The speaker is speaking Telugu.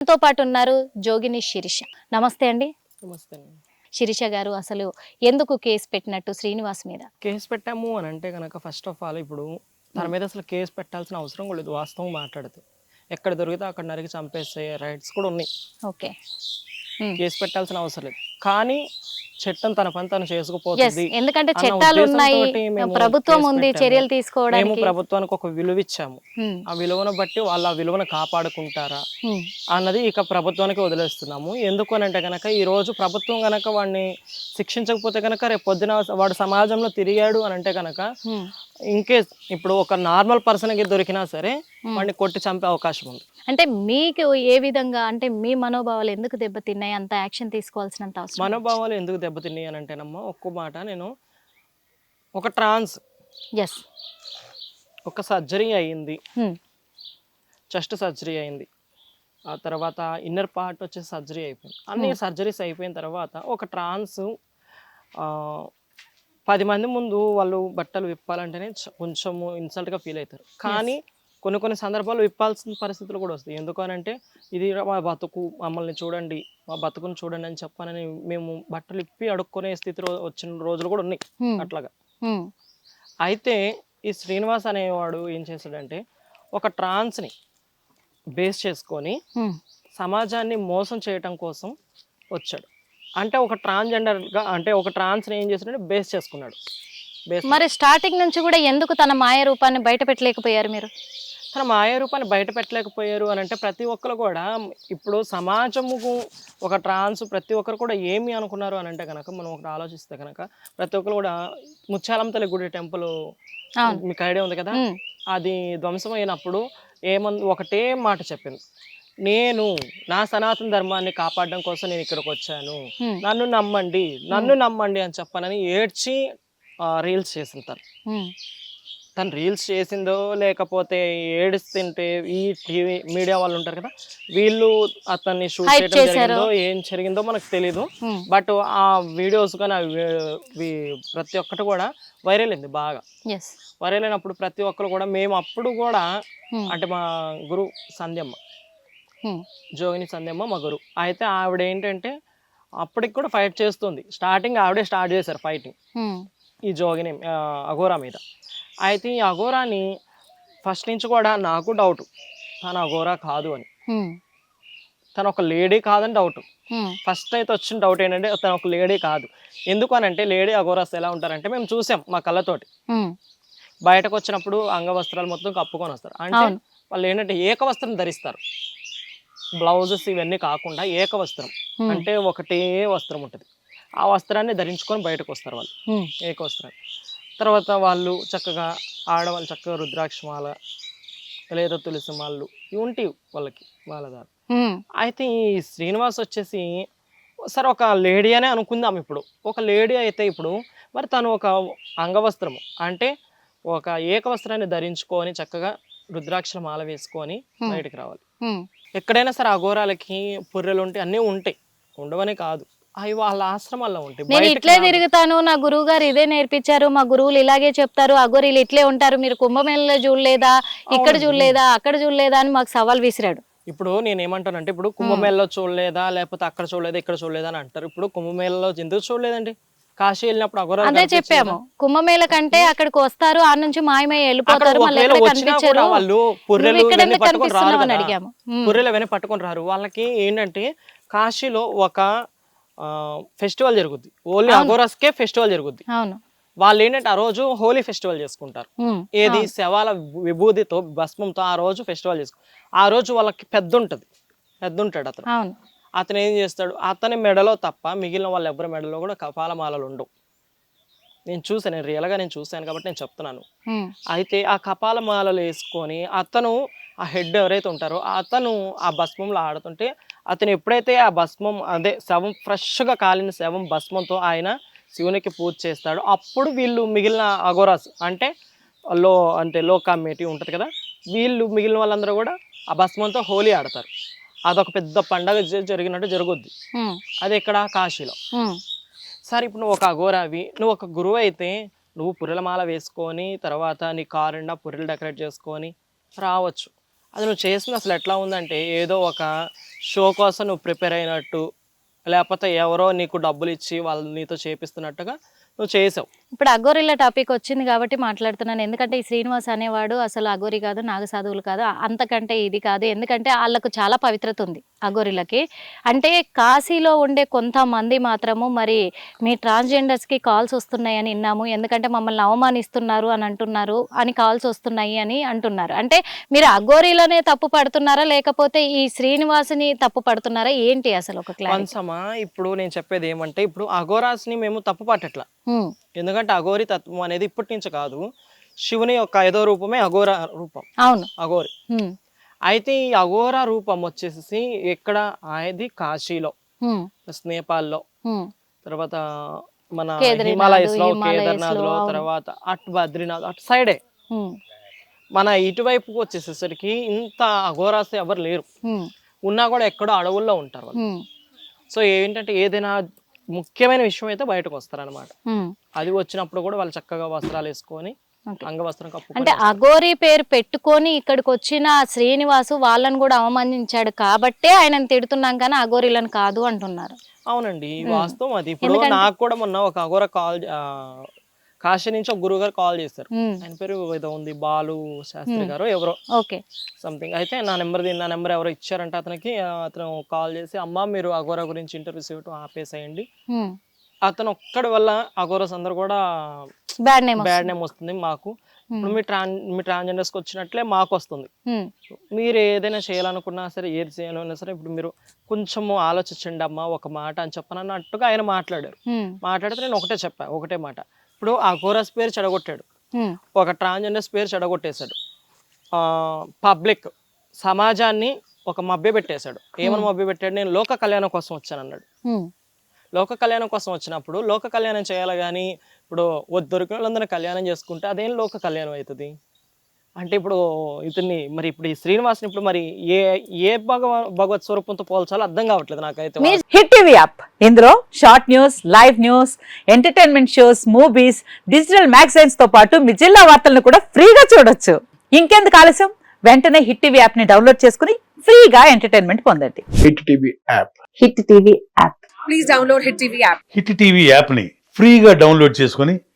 మనతో పాటు ఉన్నారు జోగిని శిరీష. నమస్తే అండి. నమస్తే. శిరీష గారు అసలు ఎందుకు కేసు పెట్టినట్టు శ్రీనివాస్ మీద? కేసు పెట్టాము అని అంటే కనుక ఫస్ట్ ఆఫ్ ఆల్ ఇప్పుడు తన మీద అసలు కేసు పెట్టాల్సిన అవసరం కూడా లేదు వాస్తవం మాట్లాడితే ఎక్కడ దొరికితే అక్కడ నరికి చంపేసే రైట్స్ కూడా ఉన్నాయి. ఓకే. కేసు పెట్టాల్సిన అవసరం లేదు. కానీ చట్టం తన పని తను చేసుకుపోతుంది ఎందుకంటే చట్టాలు ఉన్నాయి మేము ప్రభుత్వం ఉంది. చర్యలు మేము తీసుకోవడానికి. ప్రభుత్వానికి ఒక విలువ ఇచ్చాము ఉమ్, ఆ విలువను బట్టి వాళ్ళు ఆ విలువను కాపాడుకుంటారా ఉమ్, అన్నది ఇక ప్రభుత్వానికి వదిలేస్తున్నాము. ఎందుకు అని అంటే కనుక ఈ రోజు ప్రభుత్వం కనుక వాడిని శిక్షించకపోతే కనుక రేపు పొద్దున వాడు సమాజంలో తిరిగాడు అని అంటే కనుక ఉమ్. ఇన్కేస్ ఇప్పుడు ఒక నార్మల్ పర్సన్కి దొరికినా సరే Hmm. వాడిని కొట్టి చంపే అవకాశం ఉంది. అంటే మీకు ఏ విధంగా అంటే మీ మనోభావాలు ఎందుకు దెబ్బతిన్నాయి? అంత యాక్షన్ తీసుకోవాల్సినంత అవసరం మనోభావాలు ఎందుకు దెబ్బతిన్నాయి అని అంటేనమ్మా ఒక్క మాట నేను ఒక ట్రాన్స్. ఎస్ ఒక సర్జరీ అయ్యింది చెస్ట్ సర్జరీ అయింది. ఆ తర్వాత ఇన్నర్ పార్ట్ వచ్చేసి సర్జరీ అయిపోయింది. అన్ని సర్జరీస్ అయిపోయిన తర్వాత ఒక ట్రాన్స్ పది మంది ముందు వాళ్ళు బట్టలు విప్పాలంటేనే కొంచెము ఇన్సల్ట్గా ఫీల్ అవుతారు. కానీ కొన్ని కొన్ని సందర్భాల్లో విప్పాల్సిన పరిస్థితులు కూడా వస్తాయి. ఎందుకు అని అంటే ఇది మా బతుకు మమ్మల్ని చూడండి మా బతుకుని చూడండి అని చెప్పానని మేము బట్టలు ఇప్పి అడుక్కునే స్థితి రో- వచ్చిన రోజులు కూడా ఉన్నాయి అట్లాగా. అయితే ఈ శ్రీనివాస్ అనేవాడు ఏం చేశాడంటే ఒక ట్రాన్స్ని బేస్ చేసుకొని సమాజాన్ని మోసం చేయటం కోసం వచ్చాడు. అంటే ఒక ట్రాన్స్జెండర్గా అంటే ఒక ట్రాన్స్ని ఏం చేశాడంటే బేస్ చేసుకున్నాడు. మరి స్టార్టింగ్ నుంచి కూడా ఎందుకు తన మాయ రూపాన్ని బయట పెట్టలేకపోయారు మీరు? తన మాయ రూపాన్ని బయట పెట్టలేకపోయారు అని అంటే ప్రతి ఒక్కరు కూడా ఇప్పుడు సమాజముకు ఒక ట్రాన్స్ ప్రతి ఒక్కరు కూడా ఏమి అనుకున్నారు అని అంటే కనుక మనం ఒకటి ఆలోచిస్తే కనుక ప్రతి ఒక్కరు కూడా ముత్యాలం తల్లి గుడి టెంపుల్. మీకు ఐడియా ఉంది కదా? అది ధ్వంసమైనప్పుడు ఏమన్ ఒకటే మాట చెప్పింది. నేను నా సనాతన ధర్మాన్ని కాపాడడం కోసం నేను ఇక్కడికి వచ్చాను. నన్ను నమ్మండి నన్ను నమ్మండి అని చెప్పనని ఏడ్చి రీల్స్ చేసింది తను రీల్స్ చేసిందో లేకపోతే ఏడుస్తుంటే ఈ టీవీ మీడియా వాళ్ళు ఉంటారు కదా వీళ్ళు అతన్ని షూట్ చేయడం. జరిగిందో ఏం జరిగిందో మనకు తెలీదు. బట్ ఆ వీడియోస్ కానీ ప్రతి ఒక్కటి కూడా వైరల్ అయింది బాగా. వైరల్ అయినప్పుడు ప్రతి ఒక్కరు కూడా మేము అప్పుడు కూడా ఉమ్, అంటే మా గురు సంధ్యమ్మ ఉమ్, జోగిని సంధ్యమ్మ మా గురు. అయితే ఆవిడ ఏంటంటే అప్పటికి కూడా ఫైట్ చేస్తుంది. స్టార్టింగ్ ఆవిడే స్టార్ట్ చేశారు ఫైటింగ్ ఈ జోగిని అఘోరా మీద. అయితే ఈ అఘోరాని ఫస్ట్ నుంచి కూడా నాకు డౌట్ తను అఘోరా కాదు అని. తను ఒక లేడీ కాదని డౌట్ ఫస్ట్ అయితే వచ్చిన డౌట్ ఏంటంటే తను ఒక లేడీ కాదు. ఎందుకు అని అంటే లేడీ అఘోరాస్ ఎలా ఉంటారంటే మేము చూసాం మా కళ్ళతోటి. బయటకు వచ్చినప్పుడు అంగవస్త్రాలు మొత్తం కప్పుకొని వస్తారు. అంటే. వాళ్ళు ఏంటంటే ఏకవస్త్రం ధరిస్తారు. బ్లౌజెస్ ఇవన్నీ కాకుండా ఏకవస్త్రం. అంటే ఒకటే వస్త్రం ఉంటుంది. ఆ వస్త్రాన్ని ధరించుకొని బయటకు వస్తారు వాళ్ళు. ఉమ్, ఏకవస్త్రాలు తర్వాత వాళ్ళు చక్కగా ఆడవాళ్ళు చక్కగా రుద్రాక్షమాల లేదా తులసి మాలలు ఇవి ఉంటాయి వాళ్ళకి వాళ్ళ దారి. అయితే ఈ శ్రీనివాస్ వచ్చేసి సరే ఒక లేడీ అనే అనుకుందాం ఇప్పుడు. ఒక లేడీ అయితే ఇప్పుడు మరి తను ఒక అంగవస్త్రము అంటే ఒక ఏకవస్త్రాన్ని ధరించుకొని చక్కగా రుద్రాక్షల మాల వేసుకొని. బయటికి రావాలి. ఎక్కడైనా సరే అఘోరాలకి పుర్రెలు ఉంటాయి అన్నీ ఉంటాయి. ఉండవనే కాదు. అవి వాళ్ళ ఆశ్రమాల్లో ఉంటాయి నేను ఇట్లే. తిరుగుతాను నా గురువు గారు ఇదే నేర్పించారు మా గురువులు ఇలాగే చెప్తారు అగోరీలు ఇట్లే ఉంటారు మీరు కుంభమేళలో చూడలేదా ఇక్కడ. చూడలేదా అక్కడ చూడలేదా అని మాకు సవాల్ విసిరాడు. ఇప్పుడు నేను ఏమంటానంటే ఇప్పుడు కుంభమేళలో చూడలేదా లేకపోతే అక్కడ చూడలేదా ఇక్కడ చూడలేదా అని అంటారు. ఇప్పుడు కుంభమేళలో ఎందుకు చూడలేదండి? కాశీ వెళ్ళినప్పుడు అఘోరాలు అదే చెప్పాము. కుంభమేళ కంటే అక్కడికి వస్తారు ఆ నుంచి మాయమై వెళ్ళిపోతారు వాళ్ళు పుర్రెలు పట్టుకొని రారు పుర్రెలు అవన్నీ పట్టుకొని రారు. వాళ్ళకి ఏంటంటే కాశీలో ఒక ఫెస్టివల్ జరుగుద్ది. ఓన్లీ అఘోరాస్కే ఫెస్టివల్ జరుగుద్ది. అవును. వాళ్ళు ఏంటంటే ఆ రోజు హోలీ ఫెస్టివల్ చేసుకుంటారు. ఏది శవాల విభూతితో భస్మంతో ఆ రోజు ఫెస్టివల్ చేసుకు ఆ రోజు వాళ్ళకి పెద్ద ఉంటుంది పెద్ద ఉంటాడు అతను అతను ఏం చేస్తాడు? అతని మెడలో తప్ప మిగిలిన వాళ్ళ ఎవరి మెడలో కూడా కపాలమాలలు ఉండవు. నేను చూసాను నేను రియల్గా నేను చూశాను కాబట్టి నేను చెప్తున్నాను. అయితే ఆ కపాలమాలలు వేసుకొని అతను ఆ హెడ్ ఎవరైతే ఉంటారో అతను ఆ భస్మంలో ఆడుతుంటే అతను ఎప్పుడైతే ఆ భస్మం అదే శవం ఫ్రెష్గా కాలిన శవం భస్మంతో ఆయన శివునికి పూజ చేస్తాడో అప్పుడు వీళ్ళు మిగిలిన అఘోరాస్ అంటే లో అంటే లో కమిటీ ఉంటుంది కదా వీళ్ళు మిగిలిన వాళ్ళందరూ కూడా ఆ భస్మంతో హోలీ ఆడతారు. అదొక పెద్ద పండగ జరిగినట్టు జరుగుద్ది. అది ఇక్కడ కాశీలో. సరే ఇప్పుడు నువ్వు ఒక అఘోరావి నువ్వు ఒక గురువు అయితే నువ్వు పుర్రెల మాల వేసుకొని తర్వాత నీ కారు నిండా పుర్రెలు డెకరేట్ చేసుకొని రావచ్చు. అది నువ్వు చేసింది అసలు ఎట్లా ఉందంటే ఏదో ఒక షో కోసం నువ్వు ప్రిపేర్ అయినట్టు లేకపోతే ఎవరో నీకు డబ్బులు ఇచ్చి వాళ్ళు నీతో చేపిస్తున్నట్టుగా నువ్వు చేసావు. ఇప్పుడు అఘోరిల టాపిక్ వచ్చింది కాబట్టి మాట్లాడుతున్నాను. ఎందుకంటే ఈ శ్రీనివాస్ అనేవాడు అసలు అఘోరి కాదు నాగ సాధువులు కాదు అంతకంటే ఇది కాదు. ఎందుకంటే వాళ్ళకు చాలా పవిత్రత ఉంది అఘోరిలకి. అంటే కాశీలో ఉండే కొంతమంది మాత్రము మరి మీ ట్రాన్స్జెండర్స్కి కాల్స్ వస్తున్నాయని విన్నాము. ఎందుకంటే మమ్మల్ని అవమానిస్తున్నారు అని అంటున్నారు అని కాల్స్ వస్తున్నాయి అని అంటున్నారు. అంటే మీరు అఘోరిలోనే తప్పు పడుతున్నారా? లేకపోతే ఈ శ్రీనివాసుని తప్పు పడుతున్నారా? ఏంటి అసలు ఒక క్లాస్ ఇప్పుడు నేను చెప్పేది ఏమంటే ఇప్పుడు అఘోరాస్ని మేము తప్పు పట్టట్లా. ఎందుకంటే అఘోరి తత్వం అనేది ఇప్పటి నుంచి కాదు. శివుని యొక్క ఐదో రూపమే అఘోర రూపం. అవును. అఘోరి. అయితే ఈ అఘోర రూపం వచ్చేసి ఎక్కడ? అది కాశీలో. నేపాల్లో. తర్వాత మన కేదార్నాథ్, హిమాలయస్లో కేదార్నాథ్లో. తర్వాత అటు బద్రీనాథ్ అటు సైడే. మన ఇటువైపుకి వచ్చేసేసరికి ఇంత అఘోరాస్ ఎవరు లేరు. ఉన్నా కూడా ఎక్కడో అడవుల్లో ఉంటారు వాళ్ళు. సో ఏంటంటే ఏదైనా ముఖ్యమైన విషయం అయితే బయటకు వస్తారనమాట. అది వచ్చినప్పుడు కూడా వాళ్ళు చక్కగా వస్త్రాలు వేసుకొని. అంగవస్త్రం అంటే కప్పుకొని అఘోరి పేరు పెట్టుకొని ఇక్కడికి వచ్చిన శ్రీనివాసు వాళ్ళని కూడా అవమానించాడు కాబట్టే ఆయనను తిడుతున్నాం కానీ అఘోరిలను కాదు అంటున్నారు. అవునండి వాస్తవం అది. ఇప్పుడు నాకు కూడా మొన్న ఒక అఘోర కాల్ కాశీ నుంచి ఒక గురువు గారు కాల్ హ్మ్, ఆయన పేరు ఏదో ఉంది బాలు శాస్త్రి గారు ఎవరో ఓకే. సంథింగ్. అయితే నా నెంబర్ నా నెంబర్ ఎవరో ఇచ్చారంటే అతనికి. అతను కాల్ చేసి అమ్మ మీరు అఘోరా గురించి ఇంటర్వ్యూస్ ఇవ్వటం ఆపేసేయండి. అతను ఒక్కడి వల్ల అఘోరస్ అందరు కూడా బ్యాడ్ నేమ్ బ్యాడ్ నేమ్ వస్తుంది మాకు. ఇప్పుడు మీ ట్రాన్ మీ ట్రాన్స్జెండర్స్కి వచ్చినట్లే మాకు వస్తుంది. మీరు ఏదైనా చేయాలనుకున్నా సరే ఏది చేయాలన్నా సరే ఇప్పుడు మీరు కొంచెము ఆలోచించండి అమ్మా ఒక మాట అని చెప్పనన్నట్టుగా ఆయన మాట్లాడారు. మాట్లాడితే నేను ఒకటే చెప్పా ఒకటే మాట. ఇప్పుడు ఆ కోరస్ పేరు చెడగొట్టాడు. ఒక ట్రాన్స్జెండర్స్ పేరు చెడగొట్టేశాడు. పబ్లిక్ సమాజాన్ని ఒక మభ్య పెట్టేశాడు. ఏమని మభ్య పెట్టాడు? నేను లోక కళ్యాణం కోసం వచ్చాను అన్నాడు. లోక కళ్యాణం కోసం వచ్చినప్పుడు లోక కళ్యాణం చేయాలి కానీ ఇప్పుడు దొరికిన వాళ్ళందరినీ కళ్యాణం చేసుకుంటే అదేం లోక కళ్యాణం అవుతుంది? అంటే ఇప్పుడు ఇతన్ని మరి ఇప్పుడు ఈ శ్రీనివాస్ని ఇప్పుడు మరి ఏ ఏ భగవ భగవత్ స్వరూపంతో పోల్చాలో అర్థం కావట్లేదు నాకైతే హిట్ టీవీ యాప్. ఇందులో short news live news entertainment shows movies digital మ్యాగజైన్స్తో పాటు మీ జిల్లా వార్తలను కూడా ఫ్రీగా చూడొచ్చు. ఇంకెందుకు ఆలస్యం? వెంటనే హిట్ టీవీ యాప్ని డౌన్లోడ్ చేసుకుని ఫ్రీగా ఎంటర్టైన్మెంట్ పొందండి. Hit TV app. Hit TV app. Hit TV యాప్ని ఫ్రీగా డౌన్లోడ్ చేసుకొని